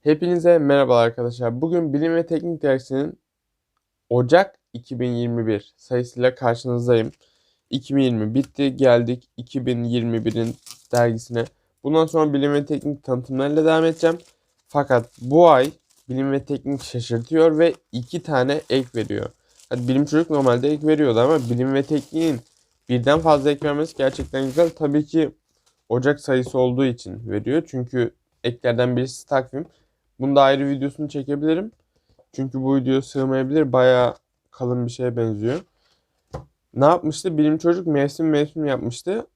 Hepinize merhaba arkadaşlar. Bugün Bilim ve Teknik Dersi'nin Ocak 2021 sayısıyla karşınızdayım. 2020 bitti. Geldik 2021'in dergisine. Bundan sonra bilim ve teknik tanıtımlarıyla devam edeceğim. Fakat bu ay bilim ve teknik şaşırtıyor ve iki tane ek veriyor. Hadi bilim çocuk normalde ek veriyordu ama bilim ve tekniğin birden fazla ek vermesi gerçekten güzel. Tabii ki Ocak sayısı olduğu için veriyor. Çünkü eklerden birisi takvim. Bunda ayrı videosunu çekebilirim. Çünkü bu video sığmayabilir. Bayağı kalın bir şeye benziyor. Ne yapmıştı? Bilim çocuk mevsim mevsim yapmıştı.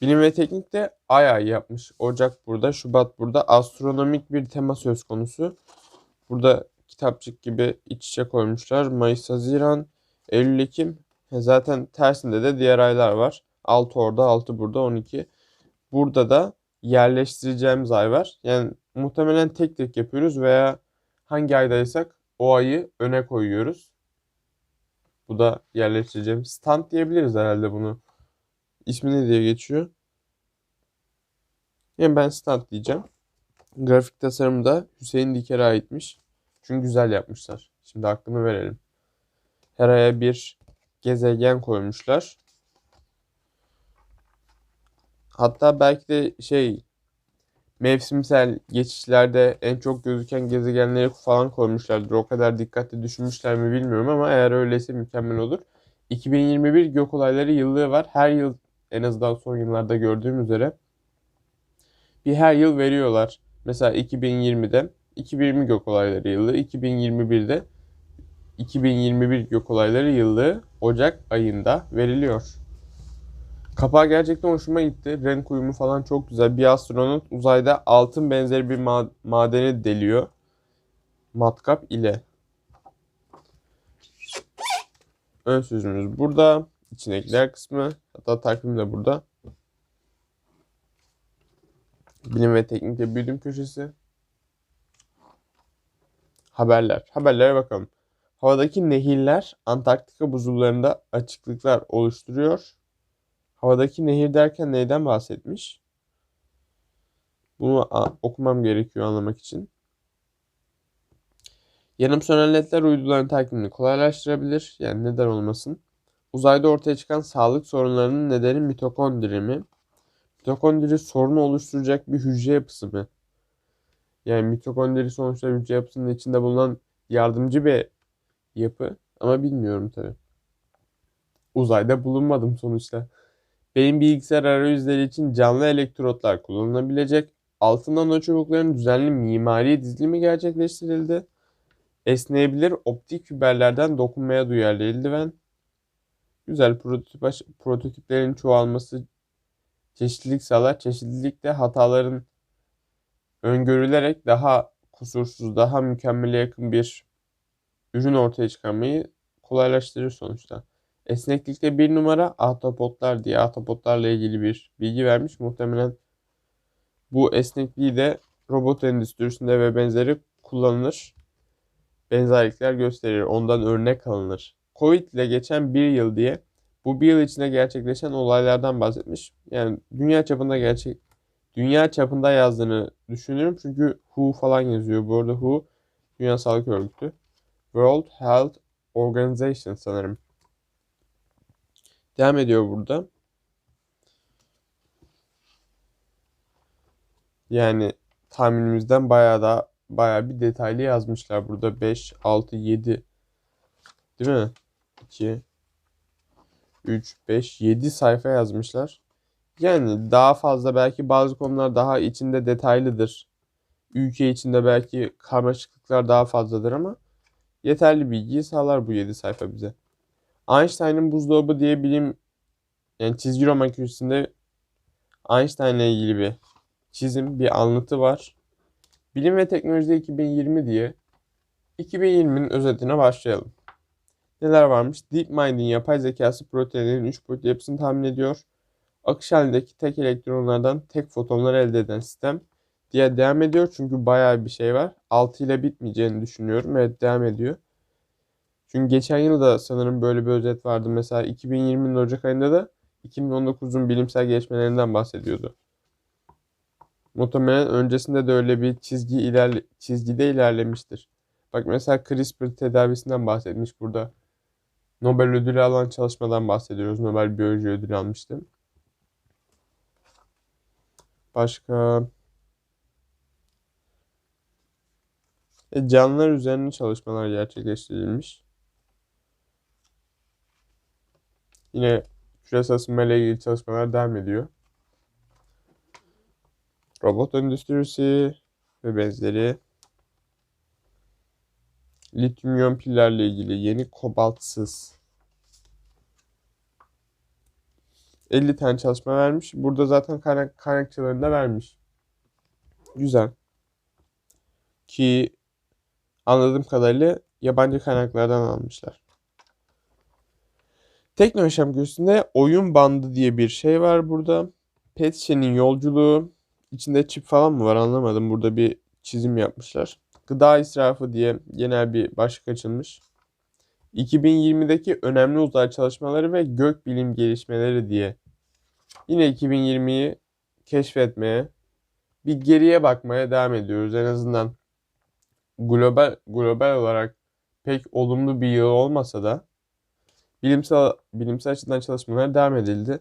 Bilim ve teknik de ay ay yapmış. Ocak burada, Şubat burada. Astronomik bir tema söz konusu. Burada kitapçık gibi iç içe koymuşlar. Mayıs, Haziran, Eylül, Ekim. Zaten tersinde de diğer aylar var. 6 orada, 6 burada, 12. Burada da yerleştireceğimiz ay var. Yani muhtemelen tek tek yapıyoruz veya hangi aydaysak o ayı öne koyuyoruz. Bu da yerleştireceğimiz stand diyebiliriz herhalde bunu. İsmi ne diye geçiyor? Yani ben stand diyeceğim. Grafik tasarım da Hüseyin Diker'e aitmiş. Çünkü güzel yapmışlar. Şimdi hakkını verelim. Her aya bir gezegen koymuşlar. Hatta belki de şey mevsimsel geçişlerde en çok gözüken gezegenleri falan koymuşlardır. O kadar dikkatli düşünmüşler mi bilmiyorum ama eğer öyleyse mükemmel olur. 2021 gök olayları yıllığı var. Her yıl en azından son yıllarda gördüğüm üzere bir her yıl veriyorlar. Mesela 2020'de 2020 gök olayları yıllığı, 2021'de 2021 gök olayları yıllığı Ocak ayında veriliyor. Kapağı gerçekten hoşuma gitti. Renk uyumu falan çok güzel. Bir astronot uzayda altın benzeri bir ma- madeni deliyor. Matkap ile. Ön sözümüz burada. İçindekiler kısmı. Hatta takvim de burada. Bilim ve teknikte büyüdüm köşesi. Haberler. Haberlere bakalım. Havadaki nehirler Antarktika buzullarında açıklıklar oluşturuyor. Havadaki nehir derken neyden bahsetmiş? Bunu okumam gerekiyor anlamak için. Yanım sönen ledler uyduların takibini kolaylaştırabilir. Yani neden olmasın? Uzayda ortaya çıkan sağlık sorunlarının nedeni mitokondri mi? Mitokondri sorunu oluşturacak bir hücre yapısı mı? Yani mitokondri sonuçta hücre yapısının içinde bulunan yardımcı bir yapı. Ama bilmiyorum tabii. Uzayda bulunmadım sonuçta. Beyin bilgisayar arayüzleri için canlı elektrotlar kullanılabilecek. Altın nano çubukların düzenli mimari dizilimi gerçekleştirildi. Esneyebilir optik fiberlerden dokunmaya duyarlı eldiven. Güzel prototip prototiplerin çoğalması çeşitlilik sağlar. Çeşitlilik de hataların öngörülerek daha kusursuz, daha mükemmele yakın bir ürün ortaya çıkarmayı kolaylaştırır sonuçta. Esneklikte bir numara ahtapotlar diye ahtapotlarla ilgili bir bilgi vermiş. Muhtemelen bu esnekliği de robot endüstrisinde ve benzeri kullanılır. Benzerlikler gösterir. Ondan örnek alınır. Covid ile geçen bir yıl diye bu bir yıl içinde gerçekleşen olaylardan bahsetmiş. Yani dünya çapında gerçek dünya çapında yazdığını düşünüyorum. Çünkü WHO falan yazıyor. Bu arada WHO Dünya Sağlık Örgütü. World Health Organization sanırım. Devam ediyor burada. Yani tahminimizden bayağı da bayağı bir detaylı yazmışlar burada 5 6 7 değil mi? 2 3 5 7 sayfa yazmışlar. Yani daha fazla belki bazı konular daha içinde detaylıdır. Ülke içinde belki karmaşıklıklar daha fazladır ama yeterli bilgiyi sağlar bu 7 sayfa bize. Einstein'ın buzdolabı diye bilim yani çizgi roman köşesinde Einstein'la ilgili bir çizim, bir anlatı var. Bilim ve Teknolojide 2020 diye 2020'nin özetine başlayalım. Neler varmış? DeepMind'in yapay zekası proteinlerin 3 boyutlu yapısını tahmin ediyor. Akış halindeki tek elektronlardan tek fotonlar elde eden sistem diye devam ediyor. Çünkü bayağı bir şey var. 6 ile bitmeyeceğini düşünüyorum. Evet devam ediyor. Çünkü geçen yıl da sanırım böyle bir özet vardı. Mesela 2020'nin Ocak ayında da 2019'un bilimsel gelişmelerinden bahsediyordu. Muhtemelen öncesinde de öyle bir çizgi ilerle çizgide ilerlemiştir. Bak mesela CRISPR tedavisinden bahsetmiş burada. Nobel ödülü alan çalışmadan bahsediyoruz. Nobel Biyoloji ödülü almıştı. Başka e, canlılar üzerine çalışmalar gerçekleştirilmiş. Yine küresel ısınmayla ilgili çalışmalar devam ediyor. Robot endüstrisi ve benzeri. Lityum pillerle ilgili yeni kobaltsız 50 tane çalışma vermiş. Burada zaten kaynak, kaynakçalarını da vermiş. Güzel. Ki anladığım kadarıyla yabancı kaynaklardan almışlar. Tekno Yaşam Köşesi'nde oyun bandı diye bir şey var burada. Pet yolculuğu. İçinde çip falan mı var anlamadım. Burada bir çizim yapmışlar. Gıda israfı diye genel bir başlık açılmış. 2020'deki önemli uzay çalışmaları ve gök bilim gelişmeleri diye. Yine 2020'yi keşfetmeye, bir geriye bakmaya devam ediyoruz. En azından global global olarak pek olumlu bir yıl olmasa da bilimsel bilimsel açıdan çalışmalar devam edildi.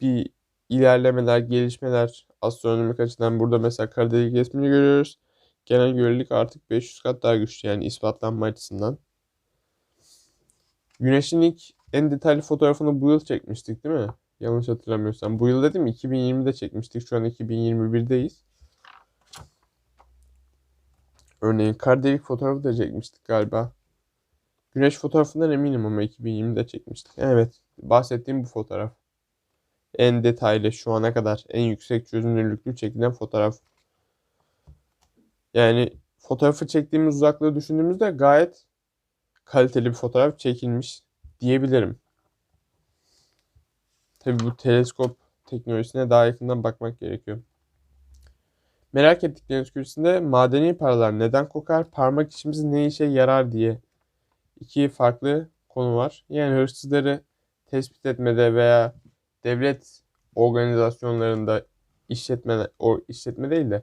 Bir ilerlemeler, gelişmeler astronomik açıdan burada mesela kara delik resmini görüyoruz. Genel görelilik artık 500 kat daha güçlü yani ispatlanma açısından. Güneşin ilk en detaylı fotoğrafını bu yıl çekmiştik değil mi? Yanlış hatırlamıyorsam. Bu yıl dedim 2020'de çekmiştik. Şu an 2021'deyiz. Örneğin kar delik fotoğrafı da çekmiştik galiba. Güneş fotoğrafından eminim ama 2020'de çekmiştik. Evet, bahsettiğim bu fotoğraf. En detaylı şu ana kadar en yüksek çözünürlüklü çekilen fotoğraf. Yani fotoğrafı çektiğimiz uzaklığı düşündüğümüzde gayet kaliteli bir fotoğraf çekilmiş diyebilirim. Tabi bu teleskop teknolojisine daha yakından bakmak gerekiyor. Merak ettikleriniz kürsüsünde madeni paralar neden kokar, parmak işimiz ne işe yarar diye iki farklı konu var. Yani hırsızları tespit etmede veya devlet organizasyonlarında işletme, o işletme değil de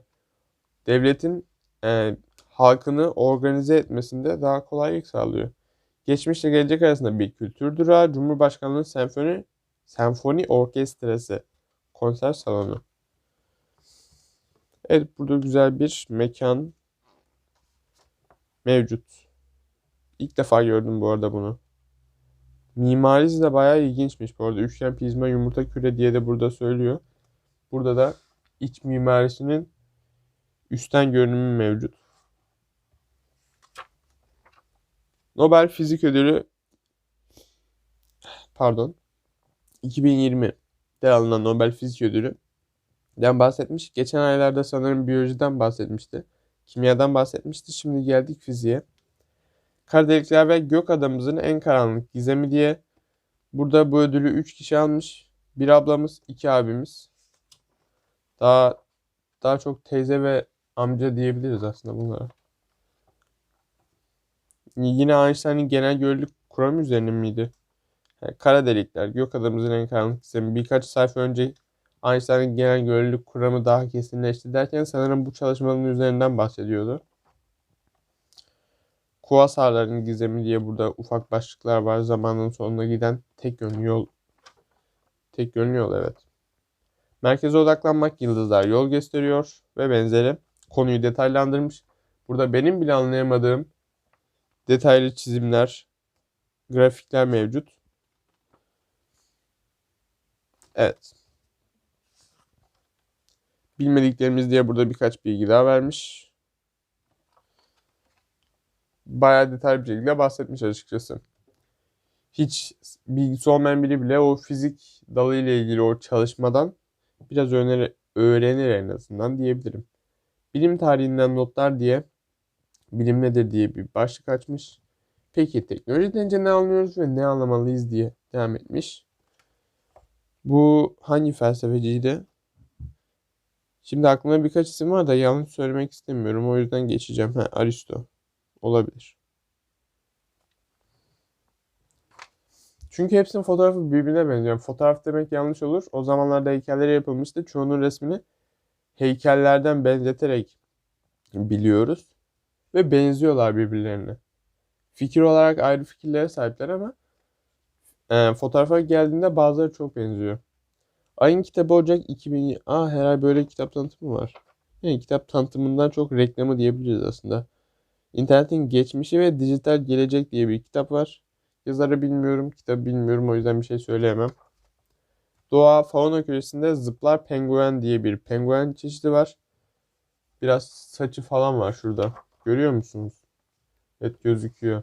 devletin e, halkını organize etmesinde daha kolaylık sağlıyor. Geçmişle gelecek arasında bir kültür durağı, Cumhurbaşkanlığı senfoni senfoni orkestrası konser salonu. Evet burada güzel bir mekan mevcut. İlk defa gördüm bu arada bunu. Mimarisi de bayağı ilginçmiş bu arada. Üçgen prizma yumurta küre diye de burada söylüyor. Burada da iç mimarisinin üstten görünümü mevcut. Nobel Fizik Ödülü pardon 2020'de alınan Nobel Fizik Ödülü den bahsetmiş. Geçen aylarda sanırım biyolojiden bahsetmişti. Kimyadan bahsetmişti. Şimdi geldik fiziğe. Kara delikler ve gök adamımızın en karanlık gizemi diye burada bu ödülü 3 kişi almış. Bir ablamız, iki abimiz. Daha daha çok teyze ve amca diyebiliriz aslında bunlara. Yine Einstein'ın genel görelilik kuramı üzerine miydi? Yani kara delikler, gök adamımızın en karanlık gizemi. Birkaç sayfa önce Einstein'ın genel görelilik kuramı daha kesinleşti derken sanırım bu çalışmanın üzerinden bahsediyordu. Kuasarların gizemi diye burada ufak başlıklar var. Zamanın sonuna giden tek yönlü yol. Tek yönlü yol evet. Merkeze odaklanmak yıldızlar yol gösteriyor ve benzeri. Konuyu detaylandırmış. Burada benim bile anlayamadığım detaylı çizimler, grafikler mevcut. Evet. Bilmediklerimiz diye burada birkaç bilgi daha vermiş. Bayağı detaylı bir şekilde bahsetmiş açıkçası. Hiç bilgisi olmayan biri bile o fizik dalı ile ilgili o çalışmadan biraz öğrenir, öğrenir en azından diyebilirim. Bilim tarihinden notlar diye bilim nedir diye bir başlık açmış. Peki teknoloji denince ne anlıyoruz ve ne anlamalıyız diye devam etmiş. Bu hangi felsefeciydi? Şimdi aklımda birkaç isim var da yanlış söylemek istemiyorum. O yüzden geçeceğim. Ha, Aristo. Olabilir. Çünkü hepsinin fotoğrafı birbirine benziyor. Fotoğraf demek yanlış olur. O zamanlarda heykelleri yapılmıştı. Çoğunun resmini heykellerden benzeterek biliyoruz. Ve benziyorlar birbirlerine. Fikir olarak ayrı fikirlere sahipler ama e, fotoğrafa geldiğinde bazıları çok benziyor. Ayın kitabı Ocak 2000... Aa herhalde böyle kitap tanıtımı var. Yani kitap tanıtımından çok reklamı diyebiliriz aslında. İnternetin geçmişi ve dijital gelecek diye bir kitap var. Yazarı bilmiyorum, kitabı bilmiyorum o yüzden bir şey söyleyemem. Doğa fauna küresinde zıplar penguen diye bir penguen çeşidi var. Biraz saçı falan var şurada. Görüyor musunuz? Evet gözüküyor.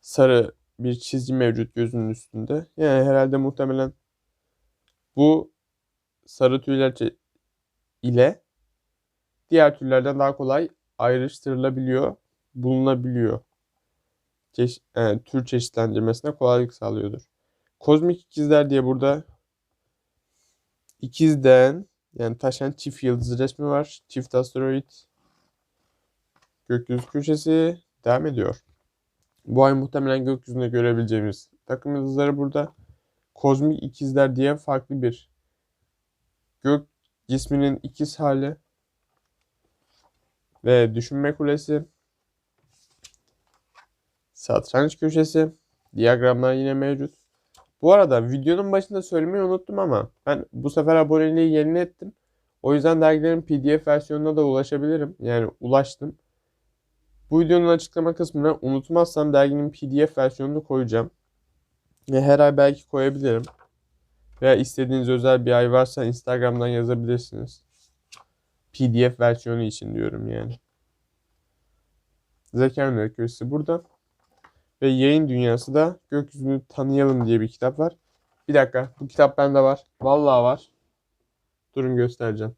Sarı bir çizgi mevcut gözünün üstünde. Yani herhalde muhtemelen bu sarı tüyler ile diğer türlerden daha kolay ayrıştırılabiliyor, bulunabiliyor. Çeş e, tür çeşitlendirmesine kolaylık sağlıyordur. Kozmik ikizler diye burada ikizden yani taşan çift yıldız resmi var. Çift asteroid. Gökyüzü köşesi devam ediyor. Bu ay muhtemelen gökyüzünde görebileceğimiz takım yıldızları burada. Kozmik ikizler diye farklı bir gök cisminin ikiz hali ve düşünme kulesi satranç köşesi diyagramlar yine mevcut. Bu arada videonun başında söylemeyi unuttum ama ben bu sefer aboneliği yeni ettim. O yüzden dergilerin PDF versiyonuna da ulaşabilirim. Yani ulaştım. Bu videonun açıklama kısmına unutmazsam derginin PDF versiyonunu koyacağım. Ve her ay belki koyabilirim. Veya istediğiniz özel bir ay varsa Instagram'dan yazabilirsiniz. PDF versiyonu için diyorum yani. Zeka Üniversitesi burada. Ve yayın dünyası da Gökyüzünü Tanıyalım diye bir kitap var. Bir dakika bu kitap bende var. Vallahi var. Durun göstereceğim.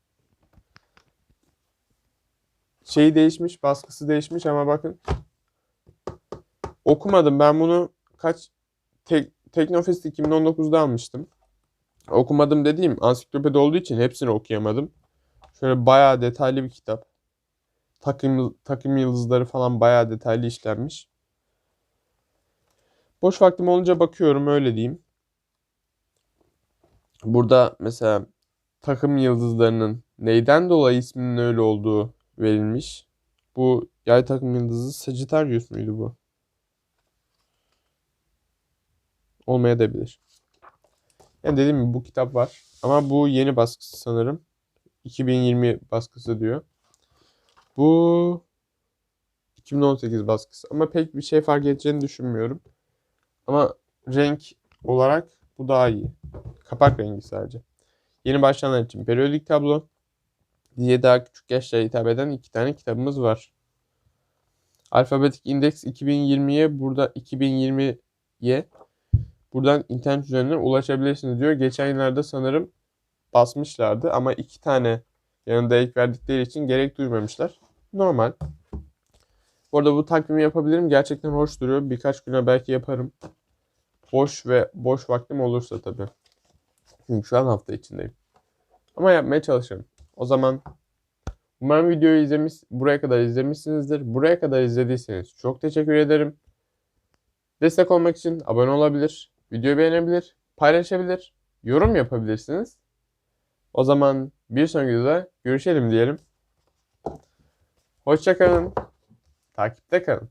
Şeyi değişmiş, baskısı değişmiş ama bakın. Okumadım. Ben bunu kaç Tek, Teknofest 2019'da almıştım. Okumadım dediğim ansiklopedi olduğu için hepsini okuyamadım. Şöyle bayağı detaylı bir kitap. Takım, takım yıldızları falan bayağı detaylı işlenmiş. Boş vaktim olunca bakıyorum öyle diyeyim. Burada mesela takım yıldızlarının neyden dolayı isminin öyle olduğu verilmiş. Bu yay takım yıldızı Sagittarius muydu bu? Olmayabilir. Yani dediğim gibi bu kitap var. Ama bu yeni baskısı sanırım. 2020 baskısı diyor. Bu 2018 baskısı. Ama pek bir şey fark edeceğini düşünmüyorum. Ama renk olarak bu daha iyi. Kapak rengi sadece. Yeni başlayanlar için periyodik tablo. Diye daha küçük yaşlara hitap eden iki tane kitabımız var. Alfabetik indeks 2020'ye burada 2020'ye buradan internet üzerinden ulaşabilirsiniz diyor. Geçen yıllarda sanırım basmışlardı ama iki tane yanında ek verdikleri için gerek duymamışlar. Normal. Bu arada bu takvimi yapabilirim. Gerçekten hoş duruyor. Birkaç güne belki yaparım. Boş ve boş vaktim olursa tabii. Çünkü şu an hafta içindeyim. Ama yapmaya çalışırım. O zaman umarım videoyu izlemiş, buraya kadar izlemişsinizdir. Buraya kadar izlediyseniz çok teşekkür ederim. Destek olmak için abone olabilir, videoyu beğenebilir, paylaşabilir, yorum yapabilirsiniz. O zaman bir sonraki videoda görüşelim diyelim. Hoşçakalın. Takipte kalın.